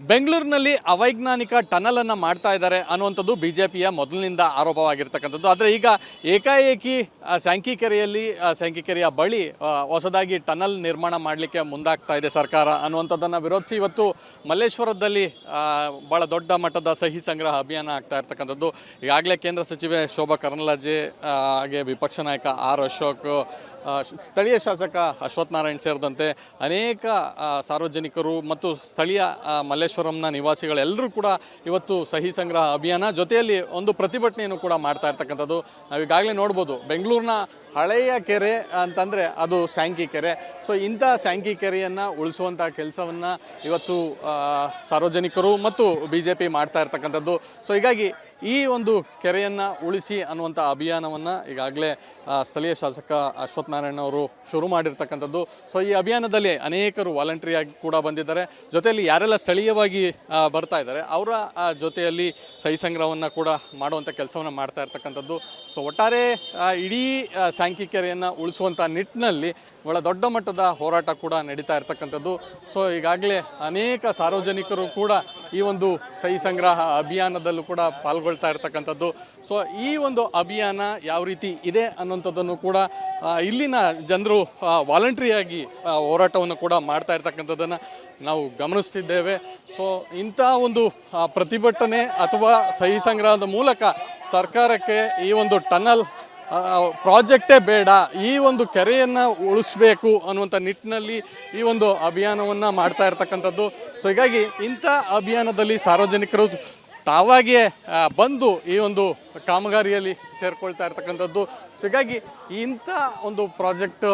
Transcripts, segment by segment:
ಬೆಂಗಳೂರಿನಲ್ಲಿ ಅವೈಜ್ಞಾನಿಕ ಟನಲ್ ಅನ್ನ ಮಾಡ್ತಾ ಇದ್ದಾರೆ ಅನ್ನುವಂಥದ್ದು ಬಿ ಜೆ ಪಿಯ ಮೊದಲಿನಿಂದ ಆರೋಪವಾಗಿರ್ತಕ್ಕಂಥದ್ದು. ಆದರೆ ಈಗ ಏಕಾಏಕಿ ಸ್ಯಾಂಕಿಕೆರೆಯಲ್ಲಿ ಸ್ಯಾಂಕಿಕೆರೆಯ ಬಳಿ ಹೊಸದಾಗಿ ಟನಲ್ ನಿರ್ಮಾಣ ಮಾಡಲಿಕ್ಕೆ ಮುಂದಾಗ್ತಾ ಇದೆ ಸರ್ಕಾರ ಅನ್ನುವಂಥದ್ದನ್ನು ವಿರೋಧಿಸಿ ಇವತ್ತು ಮಲ್ಲೇಶ್ವರದಲ್ಲಿ ಭಾಳ ದೊಡ್ಡ ಮಟ್ಟದ ಸಹಿ ಸಂಗ್ರಹ ಅಭಿಯಾನ ಆಗ್ತಾ ಇರ್ತಕ್ಕಂಥದ್ದು. ಈಗಾಗಲೇ ಕೇಂದ್ರ ಸಚಿವೆ ಶೋಭಾ ಕರ್ನಲಾಜೆ ಹಾಗೆ ವಿಪಕ್ಷ ನಾಯಕ ಆರ್ ಅಶೋಕ್ ಸ್ಥಳೀಯ ಶಾಸಕ ಅಶ್ವಥ್ ನಾರಾಯಣ್ ಸೇರಿದಂತೆ ಅನೇಕ ಸಾರ್ವಜನಿಕರು ಮತ್ತು ಸ್ಥಳೀಯ ಮಲ್ಲೇಶ್ವರಂನ ನಿವಾಸಿಗಳೆಲ್ಲರೂ ಕೂಡ ಇವತ್ತು ಸಹಿ ಸಂಗ್ರಹ ಅಭಿಯಾನ ಜೊತೆಯಲ್ಲಿ ಒಂದು ಪ್ರತಿಭಟನೆಯನ್ನು ಕೂಡ ಮಾಡ್ತಾ ಇರ್ತಕ್ಕಂಥದ್ದು. ನಾವು ಈಗಾಗಲೇ ನೋಡ್ಬೋದು, ಬೆಂಗಳೂರಿನ ಹಳೆಯ ಕೆರೆ ಅಂತಂದರೆ ಅದು ಸ್ಯಾಂಕಿ ಕೆರೆ. ಸೊ, ಇಂಥ ಸ್ಯಾಂಕಿ ಕೆರೆಯನ್ನು ಉಳಿಸುವಂಥ ಕೆಲಸವನ್ನು ಇವತ್ತು ಸಾರ್ವಜನಿಕರು ಮತ್ತು ಬಿ ಜೆ ಪಿ ಮಾಡ್ತಾ ಇರ್ತಕ್ಕಂಥದ್ದು. ಸೊ, ಹೀಗಾಗಿ ಈ ಒಂದು ಕೆರೆಯನ್ನು ಉಳಿಸಿ ಅನ್ನುವಂಥ ಅಭಿಯಾನವನ್ನು ಈಗಾಗಲೇ ಸ್ಥಳೀಯ ಶಾಸಕ ಅಶ್ವತ್ಥನಾರಾಯಣ ಅವರು ಶುರು ಮಾಡಿರ್ತಕ್ಕಂಥದ್ದು. ಸೊ ಈ ಅಭಿಯಾನದಲ್ಲಿ ಅನೇಕರು ವಾಲಂಟ್ರಿಯಾಗಿ ಕೂಡ ಬಂದಿದ್ದಾರೆ. ಜೊತೆಯಲ್ಲಿ ಯಾರೆಲ್ಲ ಸ್ಥಳೀಯವಾಗಿ ಬರ್ತಾ ಇದ್ದಾರೆ ಅವರ ಜೊತೆಯಲ್ಲಿ ಸಹಿ ಸಂಗ್ರಹವನ್ನು ಕೂಡ ಮಾಡುವಂಥ ಕೆಲಸವನ್ನು ಮಾಡ್ತಾ ಇರ್ತಕ್ಕಂಥದ್ದು. ಸೊ ಒಟ್ಟಾರೆ ಇಡೀ ಆ, ಸ್ಯಾಂಕಿ ಕೆರೆಯನ್ನು ಉಳಿಸುವಂಥ ನಿಟ್ಟಿನಲ್ಲಿ ಬಹಳ ದೊಡ್ಡ ಮಟ್ಟದ ಹೋರಾಟ ಕೂಡ ನಡೀತಾ ಇರ್ತಕ್ಕಂಥದ್ದು. ಸೊ ಈಗಾಗಲೇ ಅನೇಕ ಸಾರ್ವಜನಿಕರು ಕೂಡ ಈ ಒಂದು ಸಹಿ ಸಂಗ್ರಹ ಅಭಿಯಾನದಲ್ಲೂ ಕೂಡ ಪಾಲ್ಗೊಳ್ತಾ ಇರ್ತಕ್ಕಂಥದ್ದು. ಸೊ ಈ ಒಂದು ಅಭಿಯಾನ ಯಾವ ರೀತಿ ಇದೆ ಅನ್ನೋಂಥದ್ದನ್ನು ಕೂಡ ಇಲ್ಲಿನ ಜನರು ವಾಲಂಟ್ರಿಯಾಗಿ ಹೋರಾಟವನ್ನು ಕೂಡ ಮಾಡ್ತಾ ಇರ್ತಕ್ಕಂಥದ್ದನ್ನು ನಾವು ಗಮನಿಸ್ತಿದ್ದೇವೆ. ಸೊ ಇಂಥ ಒಂದು ಪ್ರತಿಭಟನೆ ಅಥವಾ ಸಹಿ ಸಂಗ್ರಹದ ಮೂಲಕ ಸರ್ಕಾರಕ್ಕೆ ಈ ಒಂದು ಟನಲ್ ಪ್ರಾಜೆಕ್ಟೇ ಬೇಡ, ಈ ಒಂದು ಕೆರೆಯನ್ನು ಉಳಿಸ್ಬೇಕು ಅನ್ನುವಂಥ ನಿಟ್ಟಿನಲ್ಲಿ ಈ ಒಂದು ಅಭಿಯಾನವನ್ನು ಮಾಡ್ತಾ ಇರ್ತಕ್ಕಂಥದ್ದು. ಸೊ ಹೀಗಾಗಿ ಇಂಥ ಅಭಿಯಾನದಲ್ಲಿ ಸಾರ್ವಜನಿಕರು ತಾವಾಗಿಯೇ ಬಂದು ಈ ಒಂದು ಕಾಮಗಾರಿಯಲ್ಲಿ ಸೇರಿಕೊಳ್ತಾ ಇರ್ತಕ್ಕಂಥದ್ದು. ಸೊ ಹೀಗಾಗಿ ಇಂಥ ಒಂದು ಪ್ರಾಜೆಕ್ಟ್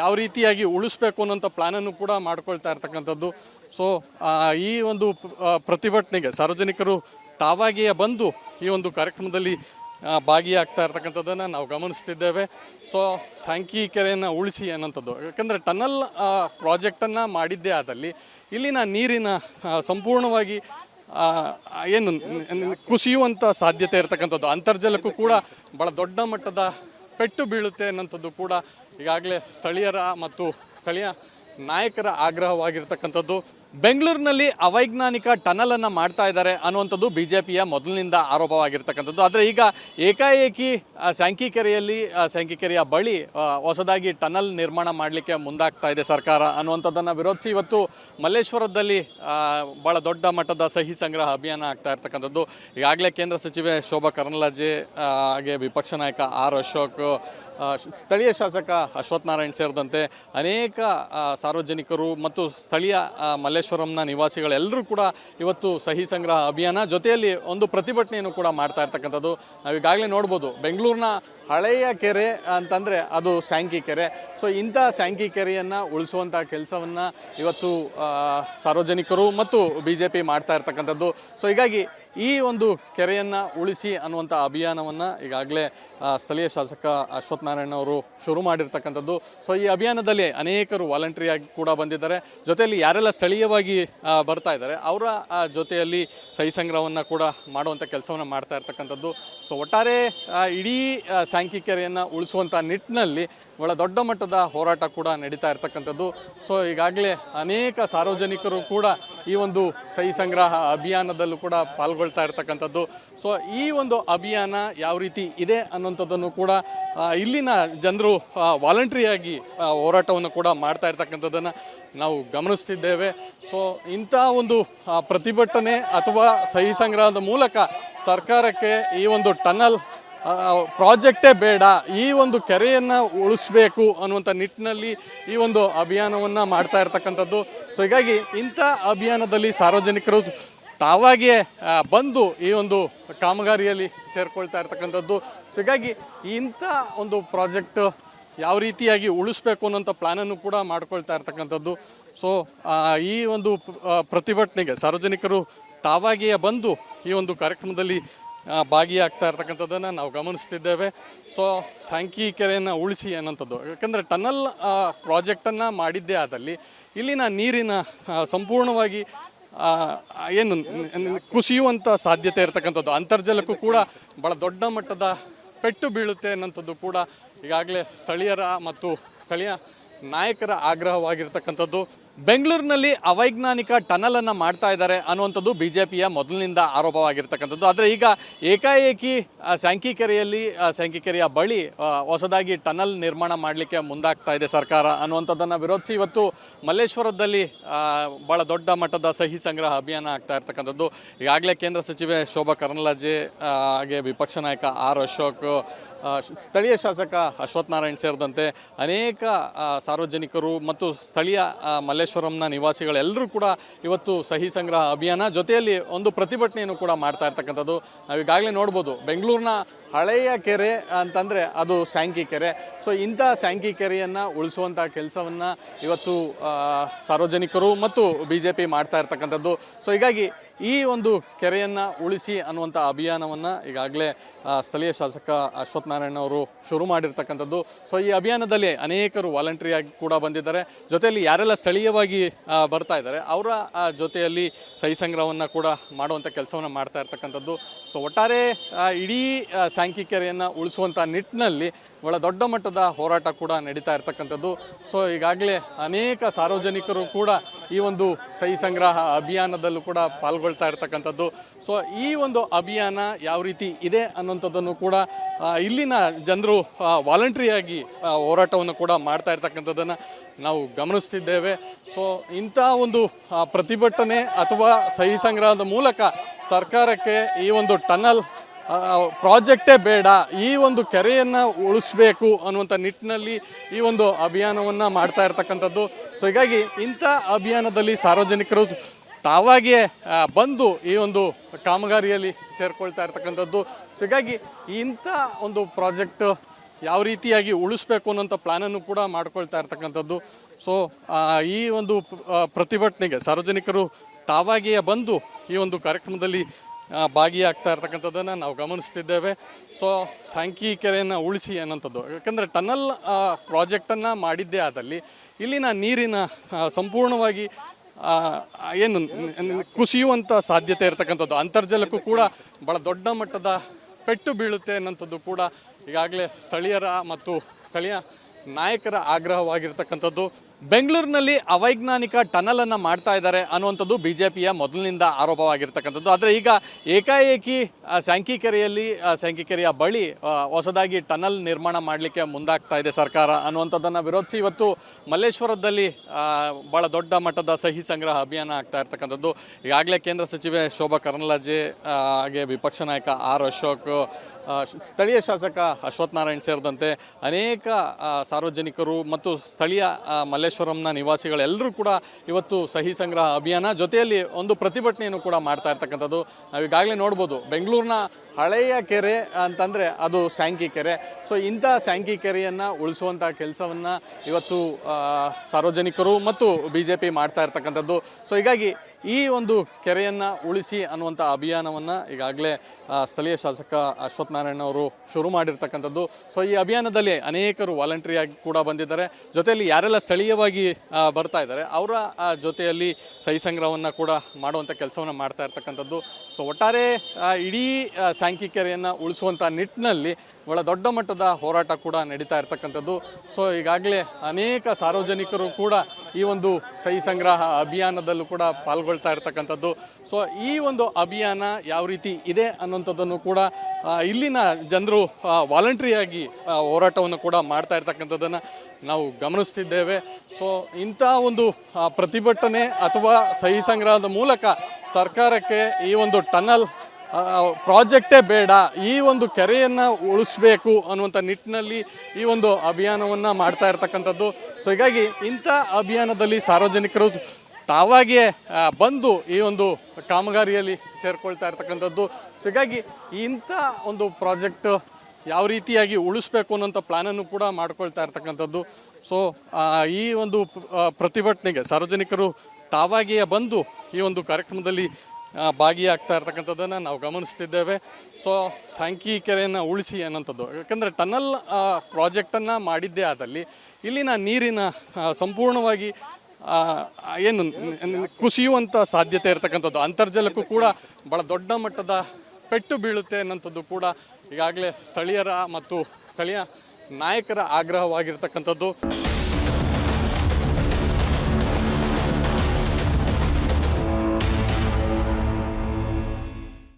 ಯಾವ ರೀತಿಯಾಗಿ ಉಳಿಸ್ಬೇಕು ಅನ್ನೋಂಥ ಪ್ಲಾನನ್ನು ಕೂಡ ಮಾಡ್ಕೊಳ್ತಾ ಇರ್ತಕ್ಕಂಥದ್ದು. ಸೊ ಈ ಒಂದು ಪ್ರತಿಭಟನೆಗೆ ಸಾರ್ವಜನಿಕರು ತಾವಾಗಿಯೇ ಬಂದು ಈ ಒಂದು ಕಾರ್ಯಕ್ರಮದಲ್ಲಿ ಭಾಗಿಯಾಗ್ತಾ ಇರ್ತಕ್ಕಂಥದ್ದನ್ನು ನಾವು ಗಮನಿಸ್ತಿದ್ದೇವೆ. ಸೊ ಸಾಂಕಿ ಕೆರೆಯನ್ನು ಉಳಿಸಿ ಅನ್ನೋಂಥದ್ದು ಯಾಕಂದರೆ ಟನಲ್ ಪ್ರಾಜೆಕ್ಟನ್ನು ಮಾಡಿದ್ದೇ ಆದಲ್ಲಿ ಇಲ್ಲಿನ ನೀರಿನ ಸಂಪೂರ್ಣವಾಗಿ ಏನು ಕುಸಿಯುವಂಥ ಸಾಧ್ಯತೆ ಇರತಕ್ಕಂಥದ್ದು. ಅಂತರ್ಜಲಕ್ಕೂ ಕೂಡ ಭಾಳ ದೊಡ್ಡ ಮಟ್ಟದ ಪೆಟ್ಟು ಬೀಳುತ್ತೆ ಅನ್ನೋಂಥದ್ದು ಕೂಡ ಈಗಾಗಲೇ ಸ್ಥಳೀಯರ ಮತ್ತು ಸ್ಥಳೀಯ ನಾಯಕರ ಆಗ್ರಹವಾಗಿರ್ತಕ್ಕಂಥದ್ದು. ಬೆಂಗಳೂರಿನಲ್ಲಿ ಅವೈಜ್ಞಾನಿಕ ಟನಲ್ ಅನ್ನ ಮಾಡ್ತಾ ಇದ್ದಾರೆ ಅನ್ನುವಂಥದ್ದು ಬಿ ಜೆ ಪಿಯ ಮೊದಲಿನಿಂದ ಆರೋಪವಾಗಿರ್ತಕ್ಕಂಥದ್ದು. ಆದರೆ ಈಗ ಏಕಾಏಕಿ ಆ, ಸ್ಯಾಂಕಿಕೆರೆಯ ಬಳಿ ಹೊಸದಾಗಿ ಟನಲ್ ನಿರ್ಮಾಣ ಮಾಡಲಿಕ್ಕೆ ಮುಂದಾಗ್ತಾ ಇದೆ ಸರ್ಕಾರ ಅನ್ನುವಂಥದ್ದನ್ನು ವಿರೋಧಿಸಿ ಇವತ್ತು ಮಲ್ಲೇಶ್ವರದಲ್ಲಿ ಭಾಳ ದೊಡ್ಡ ಮಟ್ಟದ ಸಹಿ ಸಂಗ್ರಹ ಅಭಿಯಾನ ಆಗ್ತಾ ಇರ್ತಕ್ಕಂಥದ್ದು. ಈಗಾಗಲೇ ಕೇಂದ್ರ ಸಚಿವೆ ಶೋಭಾ ಕರಂದ್ಲಾಜೆ ಹಾಗೆ ವಿಪಕ್ಷ ನಾಯಕ ಆರ್ ಅಶೋಕ್ ಸ್ಥಳೀಯ ಶಾಸಕ ಅಶ್ವಥ್ ನಾರಾಯಣ್ ಸೇರಿದಂತೆ ಅನೇಕ ಸಾರ್ವಜನಿಕರು ಮತ್ತು ಸ್ಥಳೀಯ ಮಲ್ಲೇಶ್ವರಂನ ನಿವಾಸಿಗಳೆಲ್ಲರೂ ಕೂಡ ಇವತ್ತು ಸಹಿ ಸಂಗ್ರಹ ಅಭಿಯಾನ ಜೊತೆಯಲ್ಲಿ ಒಂದು ಪ್ರತಿಭಟನೆಯನ್ನು ಕೂಡ ಮಾಡ್ತಾ ಇರ್ತಕ್ಕಂಥದ್ದು. ನಾವೀಗಾಗಲೇ ನೋಡ್ಬೋದು, ಬೆಂಗಳೂರಿನ ಹಳೆಯ ಕೆರೆ ಅಂತಂದರೆ ಅದು ಸ್ಯಾಂಕಿ ಕೆರೆ. ಸೊ ಇಂಥ ಸ್ಯಾಂಕಿ ಕೆರೆಯನ್ನು ಉಳಿಸುವಂಥ ಕೆಲಸವನ್ನು ಇವತ್ತು ಸಾರ್ವಜನಿಕರು ಮತ್ತು ಬಿ ಜೆ ಪಿ ಮಾಡ್ತಾ ಇರ್ತಕ್ಕಂಥದ್ದು. ಸೊ ಹೀಗಾಗಿ ಈ ಒಂದು ಕೆರೆಯನ್ನು ಉಳಿಸಿ ಅನ್ನುವಂಥ ಅಭಿಯಾನವನ್ನು ಈಗಾಗಲೇ ಸ್ಥಳೀಯ ಶಾಸಕ ಅಶ್ವಥ್ ನಾರಾಯಣ ಅವರು ಶುರು ಮಾಡಿರ್ತಕ್ಕಂಥದ್ದು. ಸೊ ಈ ಅಭಿಯಾನದಲ್ಲಿ ಅನೇಕರು ವಾಲಂಟ್ರಿಯಾಗಿ ಕೂಡ ಬಂದಿದ್ದಾರೆ. ಜೊತೆಯಲ್ಲಿ ಯಾರೆಲ್ಲ ಸ್ಥಳೀಯವಾಗಿ ಬರ್ತಾ ಇದ್ದಾರೆ, ಅವರ ಜೊತೆಯಲ್ಲಿ ಸಹಿ ಸಂಗ್ರಹವನ್ನು ಕೂಡ ಮಾಡುವಂಥ ಕೆಲಸವನ್ನು ಮಾಡ್ತಾ ಇರ್ತಕ್ಕಂಥದ್ದು. ಸೊ ಒಟ್ಟಾರೆ ಇಡೀ ಸ್ಯಾಂಕಿ ಉಳಿಸುವಂಥ ನಿಟ್ಟಿನಲ್ಲಿ ಬಹಳ ದೊಡ್ಡ ಮಟ್ಟದ ಹೋರಾಟ ಕೂಡ ನಡೀತಾ ಇರ್ತಕ್ಕಂಥದ್ದು. ಸೊ ಈಗಾಗಲೇ ಅನೇಕ ಸಾರ್ವಜನಿಕರು ಕೂಡ ಈ ಒಂದು ಸಹಿ ಸಂಗ್ರಹ ಅಭಿಯಾನದಲ್ಲೂ ಕೂಡ ಪಾಲ್ಗೊಳ್ತಾ ಇರ್ತಕ್ಕಂಥದ್ದು. ಸೊ ಈ ಒಂದು ಅಭಿಯಾನ ಯಾವ ರೀತಿ ಇದೆ ಅನ್ನೋಂಥದ್ದನ್ನು ಕೂಡ ಇಲ್ಲಿನ ಜನರು ವಾಲಂಟ್ರಿಯಾಗಿ ಹೋರಾಟವನ್ನು ಕೂಡ ಮಾಡ್ತಾ ಇರ್ತಕ್ಕಂಥದ್ದನ್ನು ನಾವು ಗಮನಿಸ್ತಿದ್ದೇವೆ. ಸೊ ಇಂಥ ಒಂದು ಪ್ರತಿಭಟನೆ ಅಥವಾ ಸಹಿ ಸಂಗ್ರಹದ ಮೂಲಕ ಸರ್ಕಾರಕ್ಕೆ ಈ ಒಂದು ಟನಲ್ ಪ್ರಾಜೆಕ್ಟೇ ಬೇಡ. ಈ ಒಂದು ಕೆರೆಯನ್ನು ಉಳಿಸ್ಬೇಕು ಅನ್ನುವಂಥ ನಿಟ್ಟಿನಲ್ಲಿ ಈ ಒಂದು ಅಭಿಯಾನವನ್ನು ಮಾಡ್ತಾ ಇರ್ತಕ್ಕಂಥದ್ದು. ಸೊ ಹೀಗಾಗಿ ಇಂಥ ಅಭಿಯಾನದಲ್ಲಿ ಸಾರ್ವಜನಿಕರು ತಾವಾಗಿಯೇ ಬಂದು ಈ ಒಂದು ಕಾಮಗಾರಿಯಲ್ಲಿ ಸೇರಿಕೊಳ್ತಾ ಇರ್ತಕ್ಕಂಥದ್ದು. ಸೊ ಹೀಗಾಗಿ ಇಂಥ ಒಂದು ಪ್ರಾಜೆಕ್ಟ್ ಯಾವ ರೀತಿಯಾಗಿ ಉಳಿಸ್ಬೇಕು ಅನ್ನೋಂಥ ಪ್ಲ್ಯಾನನ್ನು ಕೂಡ ಮಾಡ್ಕೊಳ್ತಾ ಇರ್ತಕ್ಕಂಥದ್ದು. ಸೊ ಈ ಒಂದು ಪ್ರತಿಭಟನೆಗೆ ಸಾರ್ವಜನಿಕರು ತಾವಾಗಿಯೇ ಬಂದು ಈ ಒಂದು ಕಾರ್ಯಕ್ರಮದಲ್ಲಿ ಭಾಗಿಯಾಗ್ತಾ ಇರ್ತಕ್ಕಂಥದ್ದನ್ನು ನಾವು ಗಮನಿಸ್ತಿದ್ದೇವೆ. ಸೊ ಸಾಂಕಿ ಕೆರೆಯನ್ನು ಉಳಿಸಿ ಅನ್ನೋಂಥದ್ದು ಯಾಕಂದರೆ ಟನಲ್ ಪ್ರಾಜೆಕ್ಟನ್ನು ಮಾಡಿದ್ದೇ ಆದಲ್ಲಿ ಇಲ್ಲಿನ ನೀರಿನ ಸಂಪೂರ್ಣವಾಗಿ ಏನು ಕುಸಿಯುವಂಥ ಸಾಧ್ಯತೆ ಇರತಕ್ಕಂಥದ್ದು. ಅಂತರ್ಜಲಕ್ಕೂ ಕೂಡ ಭಾಳ ದೊಡ್ಡ ಮಟ್ಟದ ಪೆಟ್ಟು ಬೀಳುತ್ತೆ ಅನ್ನೋಂಥದ್ದು ಕೂಡ ಈಗಾಗಲೇ ಸ್ಥಳೀಯರ ಮತ್ತು ಸ್ಥಳೀಯ ನಾಯಕರ ಆಗ್ರಹವಾಗಿರ್ತಕ್ಕಂಥದ್ದು. ಬೆಂಗಳೂರಿನಲ್ಲಿ ಅವೈಜ್ಞಾನಿಕ ಟನಲ್ ಅನ್ನ ಮಾಡ್ತಾ ಇದ್ದಾರೆ ಅನ್ನುವಂಥದ್ದು ಬಿ ಜೆ ಪಿಯ ಮೊದಲಿನಿಂದ ಆರೋಪವಾಗಿರ್ತಕ್ಕಂಥದ್ದು. ಆದರೆ ಈಗ ಏಕಾಏಕಿ ಸ್ಯಾಂಕಿಕೆರೆಯಲ್ಲಿ ಸ್ಯಾಂಕಿಕೆರೆಯ ಬಳಿ ಹೊಸದಾಗಿ ಟನಲ್ ನಿರ್ಮಾಣ ಮಾಡಲಿಕ್ಕೆ ಮುಂದಾಗ್ತಾ ಇದೆ ಸರ್ಕಾರ ಅನ್ನುವಂಥದ್ದನ್ನು ವಿರೋಧಿಸಿ ಇವತ್ತು ಮಲ್ಲೇಶ್ವರದಲ್ಲಿ ಭಾಳ ದೊಡ್ಡ ಮಟ್ಟದ ಸಹಿ ಸಂಗ್ರಹ ಅಭಿಯಾನ ಆಗ್ತಾ ಇರ್ತಕ್ಕಂಥದ್ದು. ಈಗಾಗಲೇ ಕೇಂದ್ರ ಸಚಿವೆ ಶೋಭಾ ಕರ್ನಲಾಜೆ ಹಾಗೆ ವಿಪಕ್ಷ ನಾಯಕ ಆರ್ ಅಶೋಕ್ ಸ್ಥಳೀಯ ಶಾಸಕ ಅಶ್ವಥ್ ನಾರಾಯಣ್ ಸೇರಿದಂತೆ ಅನೇಕ ಸಾರ್ವಜನಿಕರು ಮತ್ತು ಸ್ಥಳೀಯ ಆ, ಮಲ್ಲೇಶ್ವರಂನ ನಿವಾಸಿಗಳೆಲ್ಲರೂ ಕೂಡ ಇವತ್ತು ಸಹಿ ಸಂಗ್ರಹ ಅಭಿಯಾನ ಜೊತೆಯಲ್ಲಿ ಒಂದು ಪ್ರತಿಭಟನೆಯನ್ನು ಕೂಡ ಮಾಡ್ತಾ ಇರ್ತಕ್ಕಂಥದ್ದು. ನಾವು ಈಗಾಗಲೇ ನೋಡ್ಬೋದು, ಬೆಂಗಳೂರಿನ ಹಳೆಯ ಕೆರೆ ಅಂತಂದರೆ ಅದು ಸ್ಯಾಂಕಿ ಕೆರೆ. ಸೊ ಇಂಥ ಸ್ಯಾಂಕಿ ಕೆರೆಯನ್ನು ಉಳಿಸುವಂಥ ಕೆಲಸವನ್ನು ಇವತ್ತು ಸಾರ್ವಜನಿಕರು ಮತ್ತು ಬಿ ಜೆ ಪಿ ಮಾಡ್ತಾ ಇರ್ತಕ್ಕಂಥದ್ದು. ಸೊ ಹೀಗಾಗಿ ಈ ಒಂದು ಕೆರೆಯನ್ನು ಉಳಿಸಿ ಅನ್ನುವಂಥ ಅಭಿಯಾನವನ್ನು ಈಗಾಗಲೇ ಸ್ಥಳೀಯ ಶಾಸಕ ಅಶ್ವಥ್ ನಾರಾಯಣ ಅವರು ಶುರು ಮಾಡಿರ್ತಕ್ಕಂಥದ್ದು. ಸೊ ಈ ಅಭಿಯಾನದಲ್ಲಿ ಅನೇಕರು ವಾಲಂಟ್ರಿಯಾಗಿ ಕೂಡ ಬಂದಿದ್ದಾರೆ. ಜೊತೆಯಲ್ಲಿ ಯಾರೆಲ್ಲ ಸ್ಥಳೀಯವಾಗಿ ಬರ್ತಾ ಇದ್ದಾರೆ, ಅವರ ಜೊತೆಯಲ್ಲಿ ಸಹಿ ಸಂಗ್ರಹವನ್ನು ಕೂಡ ಮಾಡುವಂಥ ಕೆಲಸವನ್ನು ಮಾಡ್ತಾ ಇರ್ತಕ್ಕಂಥದ್ದು. ಸೊ ಒಟ್ಟಾರೆ ಇಡೀ ಕೆರೆಯನ್ನು ಉಳಿಸುವಂಥ ನಿಟ್ಟಿನಲ್ಲಿ ಬಹಳ ದೊಡ್ಡ ಮಟ್ಟದ ಹೋರಾಟ ಕೂಡ ನಡೀತಾ ಇರ್ತಕ್ಕಂಥದ್ದು. ಸೊ ಈಗಾಗಲೇ ಅನೇಕ ಸಾರ್ವಜನಿಕರು ಕೂಡ ಈ ಒಂದು ಸಹಿ ಸಂಗ್ರಹ ಅಭಿಯಾನದಲ್ಲೂ ಕೂಡ ಪಾಲ್ಗೊಳ್ತಾ ಇರ್ತಕ್ಕಂಥದ್ದು. ಸೊ ಈ ಒಂದು ಅಭಿಯಾನ ಯಾವ ರೀತಿ ಇದೆ ಅನ್ನೋಂಥದ್ದನ್ನು ಕೂಡ ಇಲ್ಲಿನ ಜನರು ವಾಲಂಟ್ರಿಯಾಗಿ ಹೋರಾಟವನ್ನು ಕೂಡ ಮಾಡ್ತಾ ಇರ್ತಕ್ಕಂಥದ್ದನ್ನು ನಾವು ಗಮನಿಸ್ತಿದ್ದೇವೆ. ಸೊ ಇಂಥ ಒಂದು ಪ್ರತಿಭಟನೆ ಅಥವಾ ಸಹಿ ಸಂಗ್ರಹದ ಮೂಲಕ ಸರ್ಕಾರಕ್ಕೆ ಈ ಒಂದು ಟನಲ್ ಪ್ರಾಜೆಕ್ಟೇ ಬೇಡ, ಈ ಒಂದು ಕೆರೆಯನ್ನು ಉಳಿಸ್ಬೇಕು ಅನ್ನುವಂಥ ನಿಟ್ಟಿನಲ್ಲಿ ಈ ಒಂದು ಅಭಿಯಾನವನ್ನು ಮಾಡ್ತಾ ಇರ್ತಕ್ಕಂಥದ್ದು. ಸೊ ಹೀಗಾಗಿ ಇಂಥ ಅಭಿಯಾನದಲ್ಲಿ ಸಾರ್ವಜನಿಕರು ತಾವಾಗಿಯೇ ಬಂದು ಈ ಒಂದು ಕಾಮಗಾರಿಯಲ್ಲಿ ಸೇರಿಕೊಳ್ತಾ ಇರ್ತಕ್ಕಂಥದ್ದು. ಸೊ ಹೀಗಾಗಿ ಇಂಥ ಒಂದು ಪ್ರಾಜೆಕ್ಟ್ ಯಾವ ರೀತಿಯಾಗಿ ಉಳಿಸ್ಬೇಕು ಅನ್ನೋಂಥ ಪ್ಲಾನನ್ನು ಕೂಡ ಮಾಡ್ಕೊಳ್ತಾ ಇರ್ತಕ್ಕಂಥದ್ದು. ಸೊ ಈ ಒಂದು ಪ್ರತಿಭಟನೆಗೆ ಸಾರ್ವಜನಿಕರು ತಾವಾಗಿಯೇ ಬಂದು ಈ ಒಂದು ಕಾರ್ಯಕ್ರಮದಲ್ಲಿ ಭಾಗಿಯಾಗ್ತಾ ಇರ್ತಕ್ಕಂಥದ್ದನ್ನು ನಾವು ಗಮನಿಸ್ತಿದ್ದೇವೆ. ಸೊ ಸಾಂಕಿ ಕೆರೆಯನ್ನು ಉಳಿಸಿ ಅನ್ನೋಂಥದ್ದು ಯಾಕಂದರೆ ಟನಲ್ ಪ್ರಾಜೆಕ್ಟನ್ನು ಮಾಡಿದ್ದೇ ಆದಲ್ಲಿ ಇಲ್ಲಿನ ನೀರಿನ ಸಂಪೂರ್ಣವಾಗಿ ಏನು ಕುಸಿಯುವಂಥ ಸಾಧ್ಯತೆ ಇರತಕ್ಕಂಥದ್ದು. ಅಂತರ್ಜಲಕ್ಕೂ ಕೂಡ ಭಾಳ ದೊಡ್ಡ ಮಟ್ಟದ ಪೆಟ್ಟು ಬೀಳುತ್ತೆ ಅನ್ನೋಂಥದ್ದು ಕೂಡ ಈಗಾಗಲೇ ಸ್ಥಳೀಯರ ಮತ್ತು ಸ್ಥಳೀಯ ನಾಯಕರ ಆಗ್ರಹವಾಗಿರ್ತಕ್ಕಂಥದ್ದು. ಬೆಂಗಳೂರಿನಲ್ಲಿ ಅವೈಜ್ಞಾನಿಕ ಟನಲ್ ಅನ್ನು ಮಾಡ್ತಾ ಇದ್ದಾರೆ ಅನ್ನುವಂಥದ್ದು ಬಿ ಜೆ ಪಿಯ ಮೊದಲಿನಿಂದ ಆರೋಪವಾಗಿರ್ತಕ್ಕಂಥದ್ದು. ಆದರೆ ಈಗ ಏಕಾಏಕಿ ಸ್ಯಾಂಕಿಕೆರೆಯಲ್ಲಿ ಸ್ಯಾಂಕಿಕೆರೆಯ ಬಳಿ ಹೊಸದಾಗಿ ಟನಲ್ ನಿರ್ಮಾಣ ಮಾಡಲಿಕ್ಕೆ ಮುಂದಾಗ್ತಾ ಇದೆ ಸರ್ಕಾರ ಅನ್ನುವಂಥದ್ದನ್ನು ವಿರೋಧಿಸಿ ಇವತ್ತು ಮಲ್ಲೇಶ್ವರದಲ್ಲಿ ಭಾಳ ದೊಡ್ಡ ಮಟ್ಟದ ಸಹಿ ಸಂಗ್ರಹ ಅಭಿಯಾನ ಆಗ್ತಾ ಇರ್ತಕ್ಕಂಥದ್ದು. ಈಗಾಗಲೇ ಕೇಂದ್ರ ಸಚಿವೆ ಶೋಭಾ ಕರ್ನಲಾಜೆ ಹಾಗೆ ವಿಪಕ್ಷ ನಾಯಕ ಆರ್ ಅಶೋಕ್ ಸ್ಥಳೀಯ ಶಾಸಕ ಅಶ್ವಥ್ ನಾರಾಯಣ್ ಸೇರಿದಂತೆ ಅನೇಕ ಸಾರ್ವಜನಿಕರು ಮತ್ತು ಸ್ಥಳೀಯ ಮಲ್ಲೇಶ್ವರಂನ ನಿವಾಸಿಗಳೆಲ್ಲರೂ ಕೂಡ ಇವತ್ತು ಸಹಿ ಸಂಗ್ರಹ ಅಭಿಯಾನ ಜೊತೆಯಲ್ಲಿ ಒಂದು ಪ್ರತಿಭಟನೆಯನ್ನು ಕೂಡ ಮಾಡ್ತಾ ಇರ್ತಕ್ಕಂಥದ್ದು. ನಾವು ಈಗಾಗಲೇ ನೋಡ್ಬೋದು, ಬೆಂಗಳೂರಿನ ಹಳೆಯ ಕೆರೆ ಅಂತಂದರೆ ಅದು ಸ್ಯಾಂಕಿ ಕೆರೆ. ಸೊ, ಇಂಥ ಸ್ಯಾಂಕಿ ಕೆರೆಯನ್ನು ಉಳಿಸುವಂಥ ಕೆಲಸವನ್ನು ಇವತ್ತು ಸಾರ್ವಜನಿಕರು ಮತ್ತು ಬಿ ಜೆ ಪಿ ಮಾಡ್ತಾ ಇರ್ತಕ್ಕಂಥದ್ದು. ಸೊ, ಹೀಗಾಗಿ ಈ ಒಂದು ಕೆರೆಯನ್ನು ಉಳಿಸಿ ಅನ್ನುವಂಥ ಅಭಿಯಾನವನ್ನು ಈಗಾಗಲೇ ಸ್ಥಳೀಯ ಶಾಸಕ ಅಶ್ವಥ್ ನಾರಾಯಣ ಅವರು ಶುರು ಮಾಡಿರ್ತಕ್ಕಂಥದ್ದು. ಸೊ ಈ ಅಭಿಯಾನದಲ್ಲಿ ಅನೇಕರು ವಾಲಂಟ್ರಿಯಾಗಿ ಕೂಡ ಬಂದಿದ್ದಾರೆ. ಜೊತೆಯಲ್ಲಿ ಯಾರೆಲ್ಲ ಸ್ಥಳೀಯವಾಗಿ ಬರ್ತಾ ಇದ್ದಾರೆ ಅವರ ಜೊತೆಯಲ್ಲಿ ಸಹಿ ಸಂಗ್ರಹವನ್ನು ಕೂಡ ಮಾಡುವಂಥ ಕೆಲಸವನ್ನು ಮಾಡ್ತಾ ಇರ್ತಕ್ಕಂಥದ್ದು. ಸೊ ಒಟ್ಟಾರೆ ಇಡೀ ಸಾಂಖ್ಯಿಕೆರೆಯನ್ನು ಉಳಿಸುವಂಥ ನಿಟ್ಟಿನಲ್ಲಿ ಬಹಳ ದೊಡ್ಡ ಮಟ್ಟದ ಹೋರಾಟ ಕೂಡ ನಡೀತಾ ಇರ್ತಕ್ಕಂಥದ್ದು. ಸೊ ಈಗಾಗಲೇ ಅನೇಕ ಸಾರ್ವಜನಿಕರು ಕೂಡ ಈ ಒಂದು ಸಹಿ ಸಂಗ್ರಹ ಅಭಿಯಾನದಲ್ಲೂ ಕೂಡ ಪಾಲ್ಗೊಳ್ತಾ ಇರ್ತಕ್ಕಂಥದ್ದು. ಸೊ ಈ ಒಂದು ಅಭಿಯಾನ ಯಾವ ರೀತಿ ಇದೆ ಅನ್ನುವಂಥದ್ದನ್ನು ಕೂಡ ಆ, ಇಲ್ಲಿನ ಜನರು ವಾಲಂಟ್ರಿಯಾಗಿ ಹೋರಾಟವನ್ನು ಕೂಡ ಮಾಡ್ತಾ ಇರ್ತಕ್ಕಂಥದ್ದನ್ನು ನಾವು ಗಮನಿಸ್ತಿದ್ದೇವೆ. ಸೊ ಇಂಥ ಒಂದು ಪ್ರತಿಭಟನೆ ಅಥವಾ ಸಹಿ ಸಂಗ್ರಹದ ಮೂಲಕ ಸರ್ಕಾರಕ್ಕೆ ಈ ಒಂದು ಟನಲ್ ಪ್ರಾಜೆಕ್ಟೇ ಬೇಡ, ಈ ಒಂದು ಕೆರೆಯನ್ನು ಉಳಿಸ್ಬೇಕು ಅನ್ನುವಂಥ ನಿಟ್ಟಿನಲ್ಲಿ ಈ ಒಂದು ಅಭಿಯಾನವನ್ನು ಮಾಡ್ತಾ ಇರ್ತಕ್ಕಂಥದ್ದು. ಸೊ ಹೀಗಾಗಿ ಇಂಥ ಅಭಿಯಾನದಲ್ಲಿ ಸಾರ್ವಜನಿಕರು ತಾವಾಗಿಯೇ ಬಂದು ಈ ಒಂದು ಕಾಮಗಾರಿಯಲ್ಲಿ ಸೇರ್ಕೊಳ್ತಾ ಇರ್ತಕ್ಕಂಥದ್ದು. ಸೊ ಹೀಗಾಗಿ ಇಂಥ ಒಂದು ಪ್ರಾಜೆಕ್ಟ್ ಯಾವ ರೀತಿಯಾಗಿ ಉಳಿಸ್ಬೇಕು ಅನ್ನೋಂಥ ಪ್ಲ್ಯಾನನ್ನು ಕೂಡ ಮಾಡ್ಕೊಳ್ತಾ ಇರ್ತಕ್ಕಂಥದ್ದು. ಸೊ ಈ ಒಂದು ಪ್ರತಿಭಟನೆಗೆ ಸಾರ್ವಜನಿಕರು ತಾವಾಗಿಯೇ ಬಂದು ಈ ಒಂದು ಕಾರ್ಯಕ್ರಮದಲ್ಲಿ ಭಾಗಿಯಾಗ್ತಾ ಇರ್ತಕ್ಕಂಥದ್ದನ್ನು ನಾವು ಗಮನಿಸ್ತಿದ್ದೇವೆ. ಸೊ ಸಾಂಕಿ ಕೆರೆಯನ್ನು ಉಳಿಸಿ ಅನ್ನೋಂಥದ್ದು. ಯಾಕಂದರೆ ಟನಲ್ ಪ್ರಾಜೆಕ್ಟನ್ನು ಮಾಡಿದ್ದೇ ಆದಲ್ಲಿ ಇಲ್ಲಿನ ನೀರಿನ ಸಂಪೂರ್ಣವಾಗಿ ಏನು ಕುಸಿಯುವಂಥ ಸಾಧ್ಯತೆ ಇರತಕ್ಕಂಥದ್ದು. ಅಂತರ್ಜಲಕ್ಕೂ ಕೂಡ ಭಾಳ ದೊಡ್ಡ ಮಟ್ಟದ ಪೆಟ್ಟು ಬೀಳುತ್ತೆ ಅನ್ನೋಂಥದ್ದು ಕೂಡ ಈಗಾಗಲೇ ಸ್ಥಳೀಯರ ಮತ್ತು ಸ್ಥಳೀಯ ನಾಯಕರ ಆಗ್ರಹವಾಗಿರ್ತಕ್ಕಂಥದ್ದು.